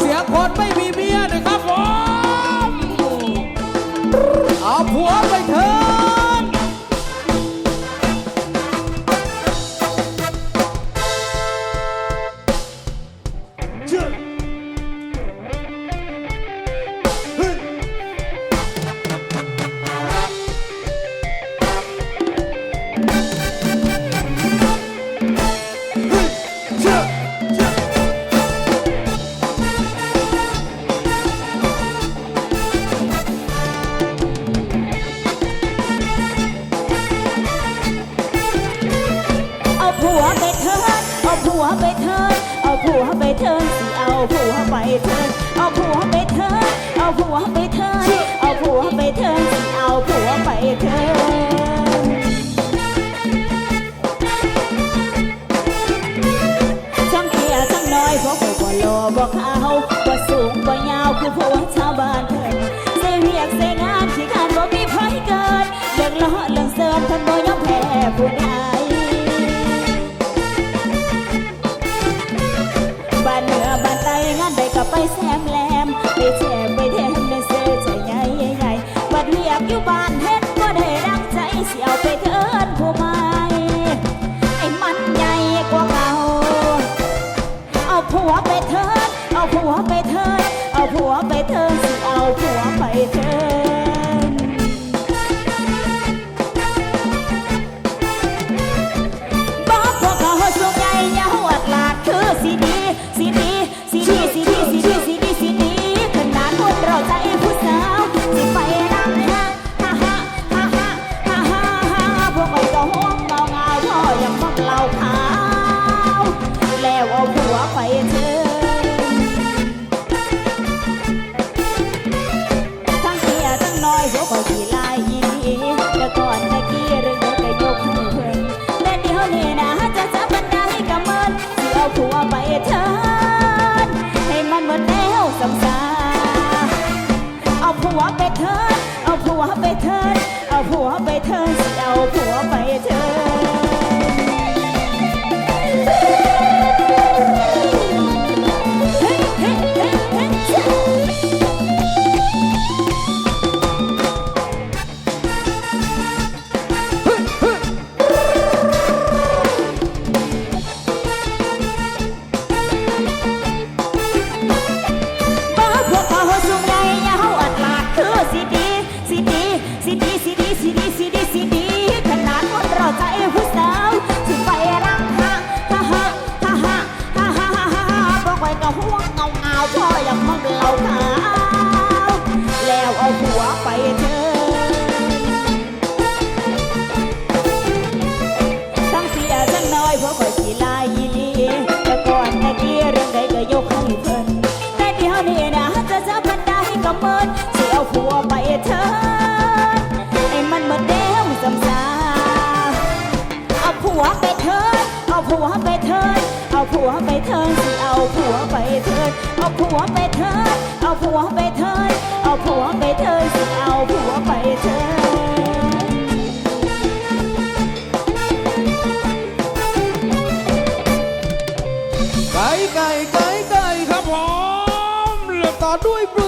เสียง ผัวไปเถิดเอาผัวไปเถิดเอาผัวไป เอาผัวไปเถิดสิเอาผัวไปเถิดเอาผัวไปเถิดเอาผัวไปเถิดเอาผัวไปเถิดสิเอาผัวไปเถิดไก่ไก่ไก่ไก่ครับผมเลือกต่ด้วยปลื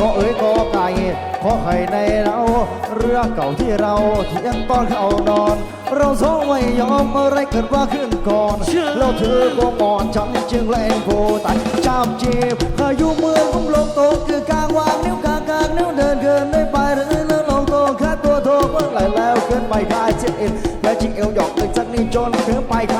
ก็เอ๋ยก็ไก่ขอไข่ในเราเรือเก่าที่เราเที่ยงตอนเขานอน เราสองไม่ยอมอะไรเกิดว่าขึ้นก่อนเราถือก็งอนฉันจึงแรงโกตัดจามเจ็บอายุเมือผมลงโตคือกลางวางนิ้วกลางกลางนิ้วเดินเกินได้ไปหรือเลื่อนลงโตคัดตัวโทเมื่อไหร่แล้วเกินไปคายเจ็บและจิงเอวหยอกเลยสักนิดจนเธอไปคา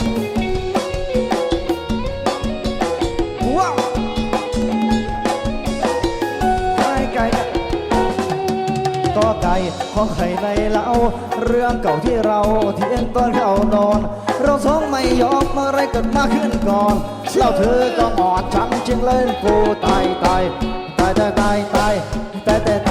ของใครในเล่าเรื่องเก่าที่เราเที่ยงตอนเข้านอน เราสองไม่ยอมอะไรเกิดมาขึ้นก่อนเราเธอก็อดอช้ำจริงเล่นผู้ตายตายตายตายตายตายตายตาย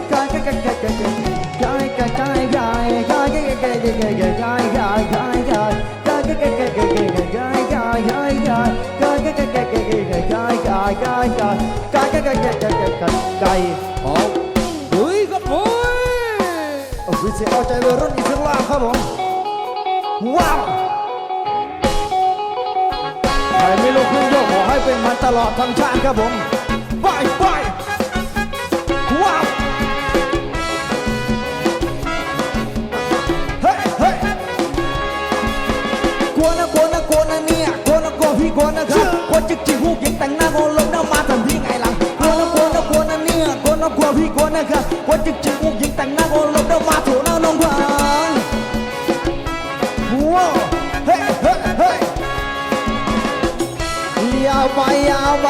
ใจวัยรุ่นอีกสักล่างครับผมว้าวใครไม่ลุกขึ้นโยกขอให้เป็นมันตลอดทั้งชาติครับผมไปไป จิกจิกหูยิงแต่งหน้าโกนลงหน้ามาทันทีไงหลังกลัวนะกลัวนะกลัวนะเนี่ยกลัวนะกลัวพี่กลัวนะครับกลัวจิกจิกหูยิงแต่งหน้าโกนลงหน้ามาถูหน้าน้องพังว้าวเฮ้เฮ้เฮ้ยยาวไปยาวไป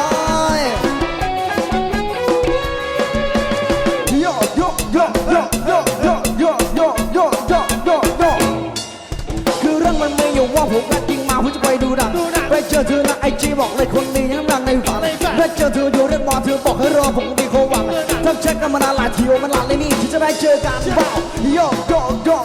โยโยโยโยโยโยโยโยโยโยโยคือเรื่องมันไมีอยู่ว่าผมนัดจริง ที่บอกเลยคนนี้ยังรังในฝันไปเจอเธออยู่เรื่องมอเธอบอกให้รอผมมีความหวังทั้งเช็คกันมานานหลายทีว่ามันหลานเลยนี่ที่จะได้เจอกันบ้าโยโยกโยก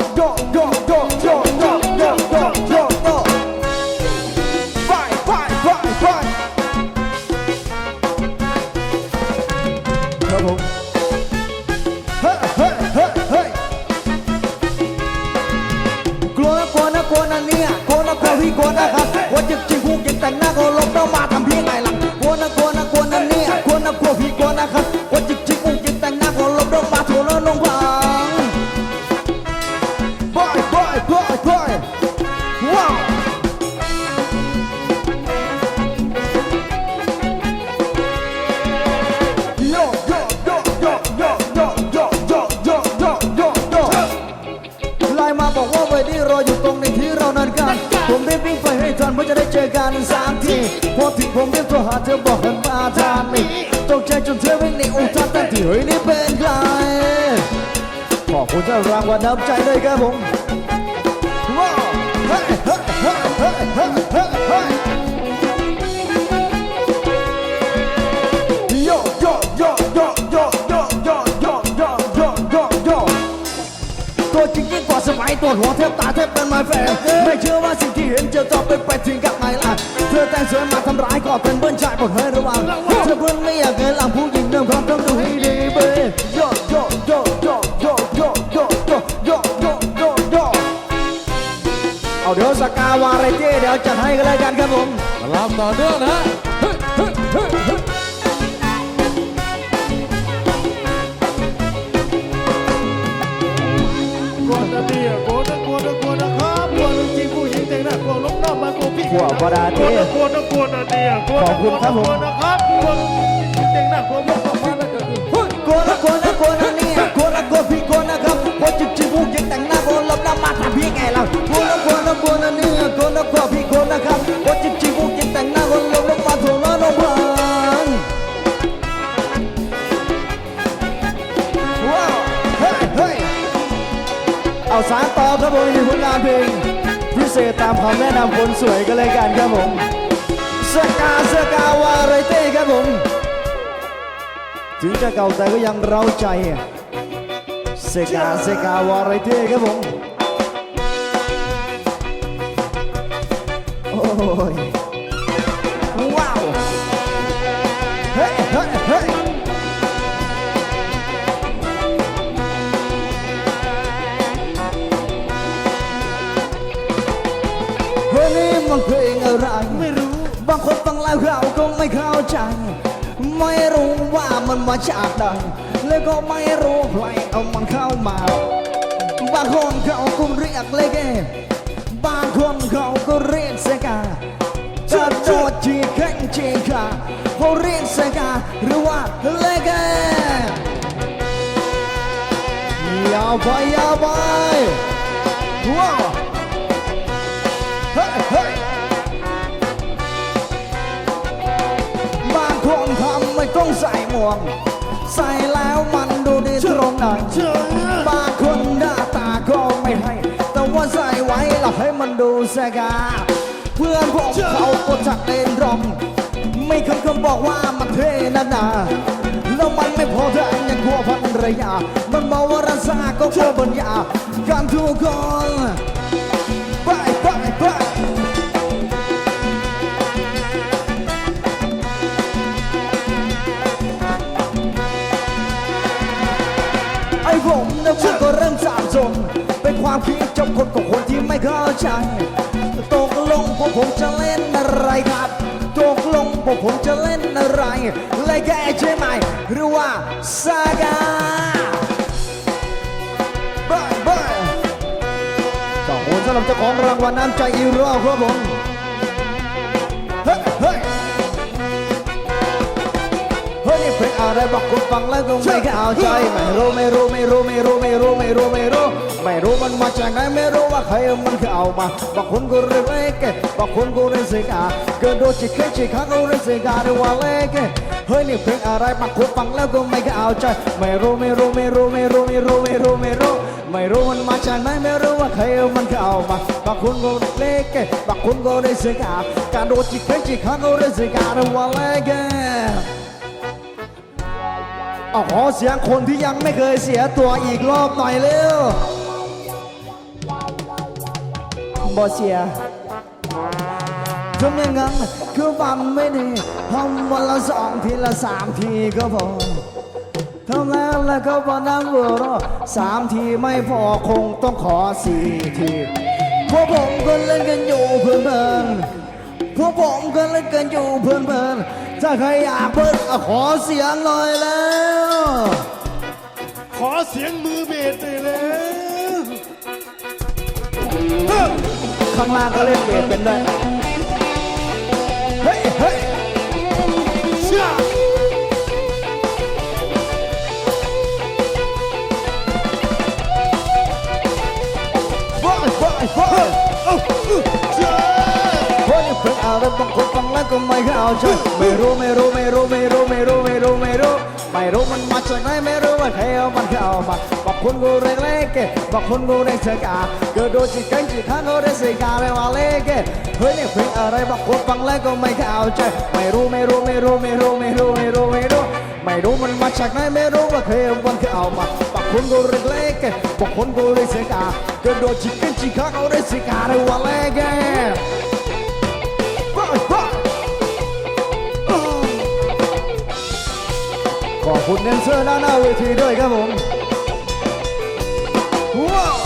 ครับผมว้าวเฮ้เฮ้เฮ้เฮ้เฮ้เฮ้เฮ้โยโยโยโยโยโยโยโยโยโยโยโยตัวจริงยิ่งกว่าสมัยตัวหัวแทบตาแทบเป็นไม้แฝงไม่เชื่อว่าสิ่งที่เห็นจะต้องเป็นไปถึงกับไงล่ะเธอแต่งสวยมาทำร้ายก็เป็นเบิ้ลชายหมดให้ระวังเธอเพื่อนไม่อยากเกินหลังผู้หญิงเดิมความต้องดูให้ดี สกาวาไรเจ้เดี๋ยวจัดให้กันเลยกันครับผมมาลำต่อเนื่องนะฮะเฮ้ยเฮ้ยเฮ้ยเฮ้ยกลัวนะเนี่ยกลัวนะกลัวนะกลัวนะครับกลัวจริงผู้หญิงแต่งหน้ากลัวลงน้ำมากลัวพี่กลัวบ่ได้กลัวนะกลัวนะกลัวนะเนี่ยกลัวขอบคุณครับผมกลัวนะครับกลัวแต่งหน้ากลัวลงน้ำมา คนสวยก็เลยกันครับผมเสกาเสกาวาไรเต้ครับผม ถึงจะเก่าแต่ก็ยังเร้าใจเซกาเซกาวาไรเต้ครับผม โอ้ย ไม่เข้าใจ ไม่รู้ว่ามันมาจากใดแล้วก็ไม่รู้ใครเอามันเข้ามา บางคนเขาก็เรียกเลเกบางคนเขาก็เรียกเสกาจะโดดจีแข่งจีขาเขาเรียกเสกาหรือว่าเลเกยาวไปยาวไปว้าวเฮ้ย ต้องใส่หมวกใส่แล้วมันดูดีตรงไหนบางคนหน้าตาก็ไม่ให้ แต่ว่าใส่ไว้แล้วให้มันดูสกา เพื่อนผมเขาก็จักเล่นรองไม่เคยคำบอกว่ามันเท่นานาแล้วมันไม่พอแถมยังกลัวพันรยา มันบอกว่าราซาก็กลัวบัญญาการทุกคน เป็นความคิดจบคนกับคนที่ไม่เข้าใจตกลงพวกผมจะเล่นอะไรครับตกลงพวกผมจะเล่นอะไรเล่นแค่ใช่ไหมหรือว่าซากาบายบายขอบคุณสำหรับเจ้าของรางวัลน้ำใจอีรอบครับผมเฮ้ย อะไรบอกคุณฟังแล้วก็ไม่เข้าใจไม่รู้ไม่รู้ไม่รู้ไม่รู้ไม่รู้ไม่รู้ไม่รู้ไม่รู้มันมาจากไหนไม่รู้ว่าใครเอามันเข้ามาบางคนก็เรียกเล็กบางคนก็เรียกเสกาเกิดโดนจิกเคจิกขาก็เรียกเสกาเรียกว่าเล็กเฮ้ยนี่เพลงอะไรบางคนฟังแล้วก็ไม่เข้าใจไม่รู้ไม่รู้ไม่รู้ไม่รู้ไม่รู้ไม่รู้ไม่รู้ไม่รู้มันมาจากไหนไม่รู้ว่าใครเอามันเข้ามาบางคนก็เล็กบางคนก็เรียกเสกาการโดนจิกเคจิกขาก็เรียกเสกาเรียกว่าเล็ก เอาขอเสียงคนที่ยังไม่เคยเสียตัวอีกรอบหน่อยเร็วบอเสียทำอย่างนั้นคือฟังไม่ดีทำวันละสองทีละสามทีก็พอทำแล้วแล้วก็พอนั่งหัวเราะสามทีไม่พอคงต้องขอสี่ทีพวกผมก็เล่นกันอยู่เพื่อนๆพวกผมก็เล่นกันอยู่เพลินๆถ้าใครอยากเบิ้ลอะขอเสียงหน่อยแล้ว ขอเสียงมือเบสเลยแล้วข้างล่างก็เล่นเบสเป็นด้วยเฮ้ยเฮ้ยเชื่อว้ายว้ายว้ายเอ้าเชื่อเฮ้ยเพลงอะไรบางคนฟังแล้วก็ไม่เข้าใจไม่รู้ไม่รู้ไม่รู้ไม่รู้ไม่รู้ไม่รู้ไม่รู้ ไม่รู้มันมาจากไหนไม่รู้ว่าใครเอามันเข้ามาบางคนกูเรียกเล็กบางคนกูเรียกเสกาเกิดโดนจิตกันจิตข้างกูเรียกเสกาไม่ว่าเล็กเฮ้ยนี่เพลงอะไรบางคนฟังแล้วก็ไม่เข้าใจไม่รู้ไม่รู้ไม่รู้ไม่รู้ไม่รู้ไม่รู้ไม่รู้ไม่รู้มันมาจากไหนไม่รู้ว่าใครเอามันเข้ามาบางคนกูเรียกเล็กบางคนกูเรียกเสกาเกิดโดนจิตกันจิตข้างกูเรียกเสกาไม่ว่าเล็ก ขอบคุณแดนเซอร์ด้านหน้าเวทีด้วยครับผมว้าว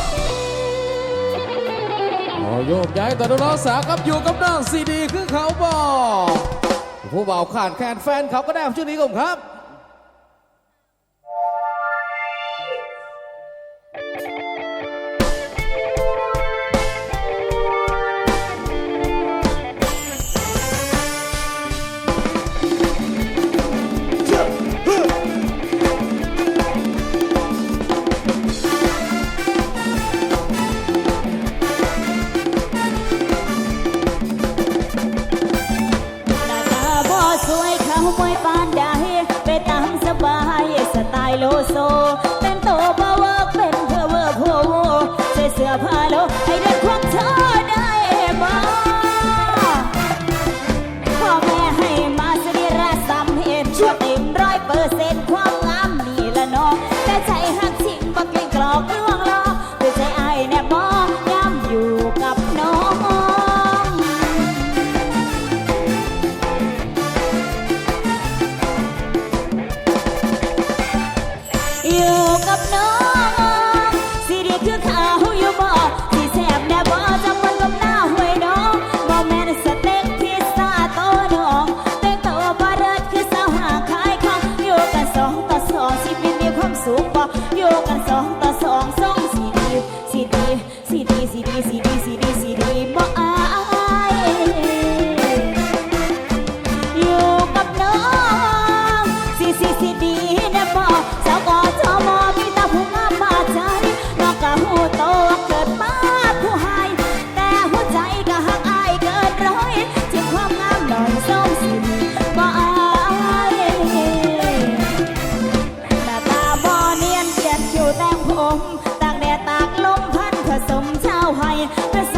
โอ้โยกย้ายต่อน้องสาวครับอยู่กับน้องซีดีคือเขาบอกผู้บ่าวขาดแคลนแฟนเขาก็ได้ช่วงนี้ผมครับ ภา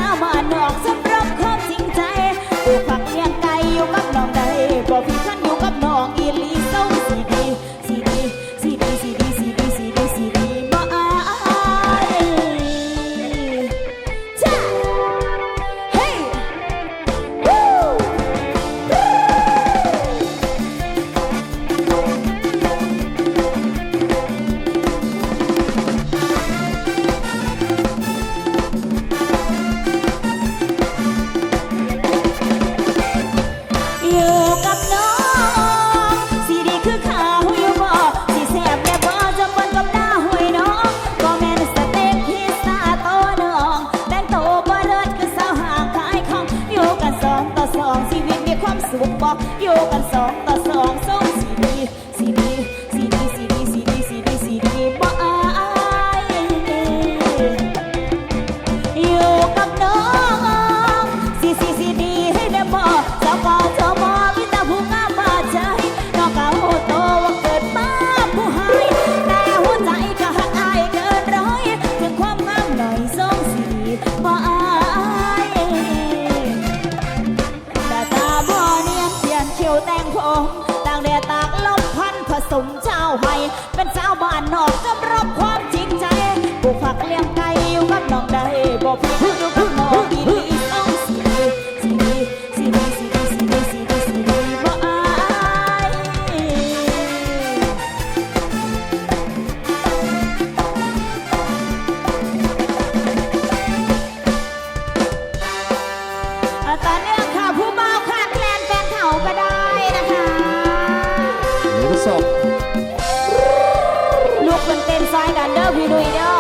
ลูกมัอเนื่องค่ะผู้เบาค่ะแกลนแฟนเถาก็ได้นะคะ หรือสอบ ลูกเป็นเต้นซ้ายกันเด้อพี่ดุยเด้อ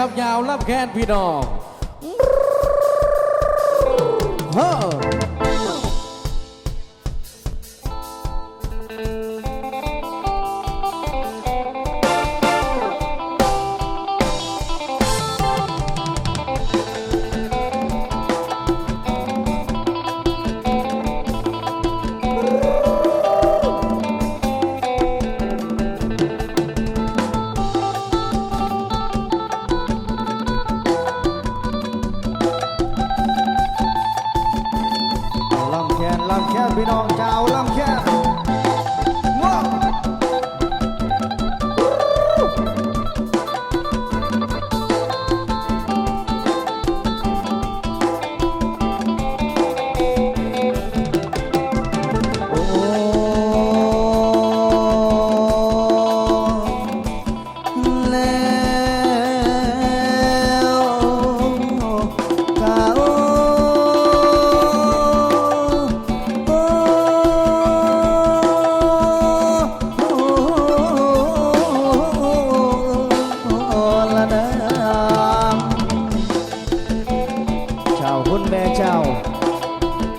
ครับยาวรับแค้นพี่น้องาวคุณแม่เจ้า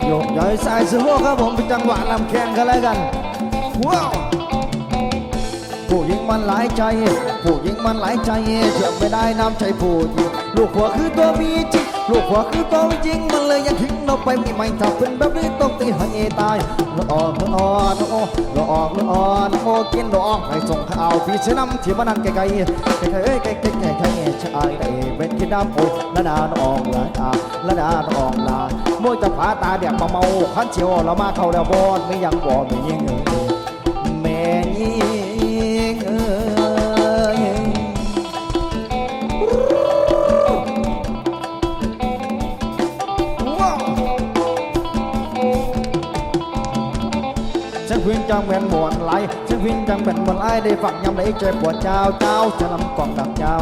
โยกย้อยสายสะโพกครับผมเป็นจังหวะลำแข้งกันแล้วกันว้าวผู้หญิงมันหลายใจ ผู้หญิงมันหลายใจเชื่ไม่ได้น้ำใจผู้หญิงลูกหัวคือตัวมี ลูกหัวคือต้องจริงมันเลยยังทิ้งเราไปไม่ไม่ถ้าเป็นแบบนี้ต้องตีให้ตายเราออกเราออนโอ้เราออกเราออนโอ้กินเราออกไปส่งข้าวพี่ชะนำเที่ยวมานั่งไกลไกลไกลไกลไกลไกลไกลชายได้เป็นขี้น้ำโอ้ละนาเราออกละตาละนาเราออกละมวยตะผาตาเดียกมาเมาขันเชียวเรามาเข้าแล้วบอนไม่ยังบ่ไม่ยิงเลย จังเป็นหมวนไหลฉันพิงจังเป็นหมวนไหลได้ฝักยำไหลเจ็บปวดเจ้าเจ้าจะลำกล่องดักเจ้า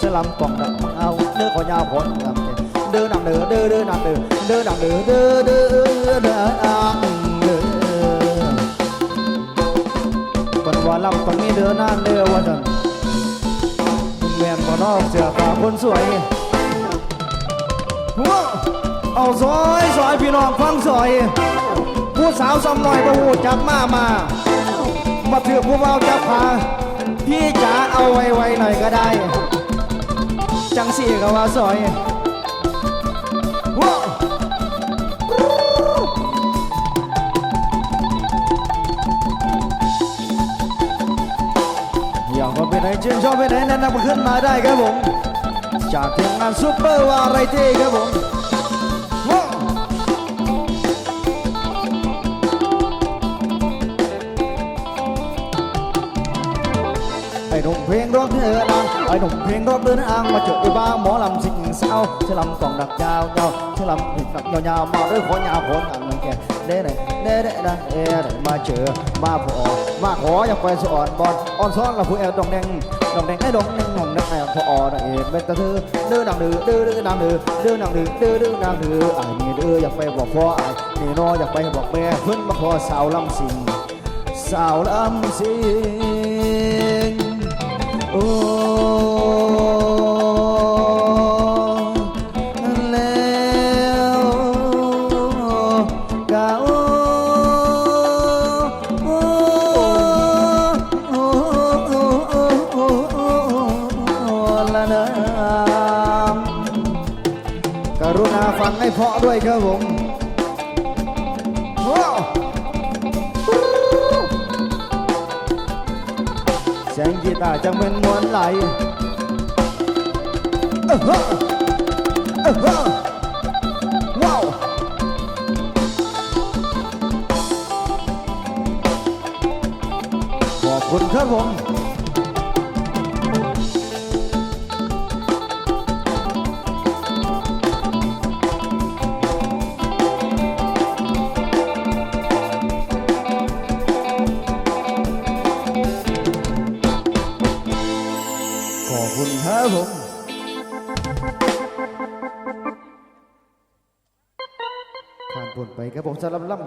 จะลำกล่องดักเอาเนื้อขอยาวผลลำเด้อดังเด้อเด้อเด้อดังเด้อเด้อดังเด้อเด้อเด้อเด้อดังเด้อคนว่าลำต้องมีเด้อนานเด้อว่าจันแม่นบ่นอกเสือฟ้าคนสวยว้าวเอาซอยซอยพี่น้องฟังซอย ผู้สาวสมน้อยประหูจับมามามาถือผู้เบาจับพาพี่จ๋าเอาไว้ๆหน่อยก็ได้ จังสี่ก็ว่าซอยว้าอยากมาเป็นไหนชื่นชอบเป็นไหนแนะนำขึ้นมาได้ครับผม จากทีมงานซุปเปอร์วาไรตี้ครับผม ไอ้หนุ่มเพลงรถเธอนะไอ้หนุ่มเพลงรถเดินอ่างมาเจอไอ้บ้าหมอลำสิ่งเศร้าเธอลำกล่องดักยาวยาวเธอลำผิดดักยาวยาวมาด้วยขอยาวขอนอันมันแก่เด้เด้เด้เด้นะเด้เด้มาเจอมาพอมาขออยากไปสอนบอลอ่อนซ้อนละผู้แอลดองแดงดองแดงไอ้ดองแดงดองแดงไอ้พอนะเอ็เป็นตะเธอเด้อดังเด้อเด้อเด้อดังเด้อเด้อดังเด้อเด้อเด้อดังเด้อไอ้นี่เด้ออยากไปบอกพ่อไอ้นี่นออยากไปบอกแม่เพิ่นมาขอสาวลำสิงสาวลำสิง รุณาฟังให้เพาะด้วยครับผม กาจังเป็นมวนไหลเออฮะเออฮะว้าวขอบคุณครับผม